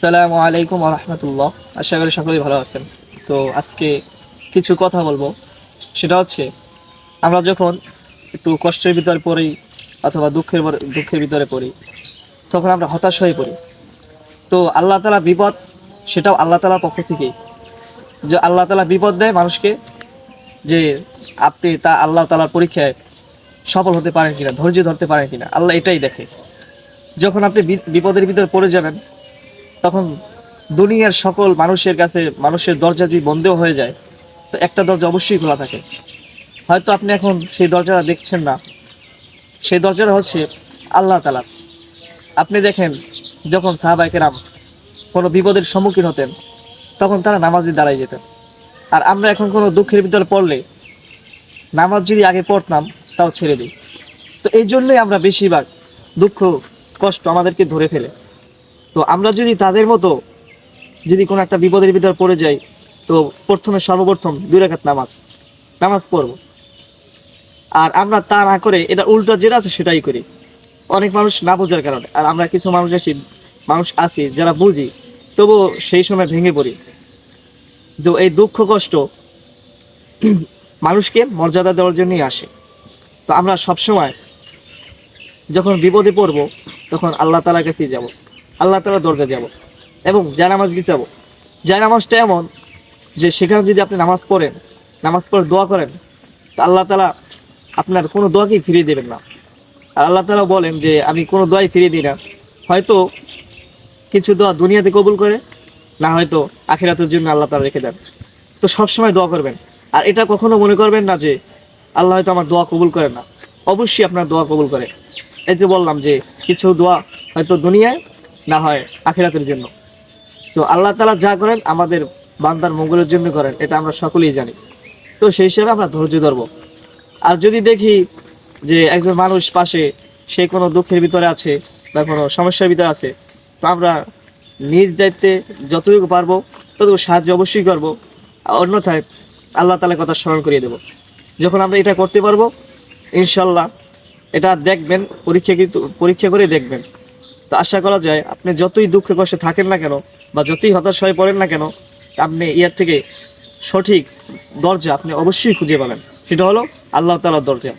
আসসালামু আলাইকুম রহমতুল্লাহ। আশা করি সকলেই ভালো আছেন। তো আজকে কিছু কথা বলব। সেটা হচ্ছে, আমরা যখন একটু কষ্টের ভিতরে পড়ি অথবা দুঃখের দুঃখের ভিতরে পড়ি, তখন আমরা হতাশ হয়ে পড়ি। তো আল্লাহ তালা বিপদ, সেটাও আল্লাহ তালার পক্ষ থেকেই। যে আল্লাহ তালা বিপদ দেয় মানুষকে যে আপনি তা আল্লাহ তালার পরীক্ষায় সফল হতে পারেন কিনা, ধৈর্য ধরতে পারেন কিনা, আল্লাহ এটাই দেখে। যখন আপনি বিপদের ভিতরে পড়ে যাবেন দুনিয়ার সকল মানুষের কাছে মানুষের দরজা যদি বন্ধও হয়ে যায়, তো একটা দরজা অবশ্যই খোলা থাকে। হয়তো আপনি এখন সেই দরজাটা দেখছেন না। সেই দরজাটা হচ্ছে আল্লাহ তালা আপনি দেখেন, যখন সাহাবাইকেরাম কোনো বিপদের সম্মুখীন হতেন, তখন তারা নামাজে দাঁড়াই যেতেন। আর আমরা এখন কোনো দুঃখের ভিতরে পড়লে, নামাজ যদি আগে পড়তাম, তাও ছেড়ে দিই। তো এই জন্যই আমরা বেশিরভাগ দুঃখ, কষ্ট আমাদেরকে ধরে ফেলে। তো আমরা যদি তাদের মতো যদি কোনো একটা বিপদের ভিতর পড়ে যাই, তো প্রথমে সর্বপ্রথম দুই নামাজ নামাজ পড়ব। আর আমরা তা না করে এটা উল্টো যেটা আছে সেটাই করি। অনেক মানুষ না বোঝার কারণে, আর আমরা কিছু মানুষ আছি মানুষ আছি যারা বুঝি, তবুও সেই সময় ভেঙে পড়ি। তো এই দুঃখ কষ্ট মানুষকে মর্যাদা দেওয়ার জন্যই আসে। তো আমরা সবসময় যখন বিপদে পড়ব, তখন আল্লাহ তালার কাছেই যাব। আল্লাহ তালার দরজা যাব। এবং জায়নামাজ বিছাবো। জায়নামাজটা এমন যে সেখানে যদি আপনি নামাজ পড়েন, নামাজ পড়ে দোয়া করেন, তা আল্লাহ তালা আপনার কোনো দোয়াকেই ফিরিয়ে দেবেন না। আর আল্লাহ তালা বলেন যে, আমি কোনো দোয়াই ফিরিয়ে দিই না। হয়তো কিছু দোয়া দুনিয়াতে কবুল করে, না হয়তো আখেরাতের জন্য আল্লাহ তালা রেখে দেন। তো সবসময় দোয়া করবেন। আর এটা কখনো মনে করবেন না যে, আল্লাহ হয়তো আমার দোয়া কবুল করে না। অবশ্যই আপনার দোয়া কবুল করে। এই যে বললাম যে, কিছু দোয়া হয়তো দুনিয়ায় না হয় আখিরাতের জন্য। তো আল্লাহ তালা যা করেন আমাদের বান্দার মঙ্গলের জন্য করেন, এটা আমরা সকলেই জানি। তো সেই হিসেবে আমরা ধৈর্য ধরবো। আর যদি দেখি যে একজন মানুষ পাশে, সে কোনো দুঃখের ভিতরে আছে বা কোনো সমস্যার ভিতরে আছে, তো আমরা নিজ দায়িত্বে যতটুকু পারব, ততটুকু সাহায্য অবশ্যই করব। অন্যথায় আল্লাহ তালার কথা স্মরণ করিয়ে দেবো। যখন আমরা এটা করতে পারব ইনশাল্লাহ এটা দেখবেন, পরীক্ষা কিন্তু, পরীক্ষা করে দেখবেন। তো আশা করা যায় আপনি যতই দুঃখে কষ্টে থাকেন না কেন বা যতই হতাশ হয়ে পড়েন না কেন, আপনি ইয়ার থেকে সঠিক দরজা আপনি অবশ্যই খুঁজে পাবেন। সেটা হলো আল্লাহ তালার দরজা।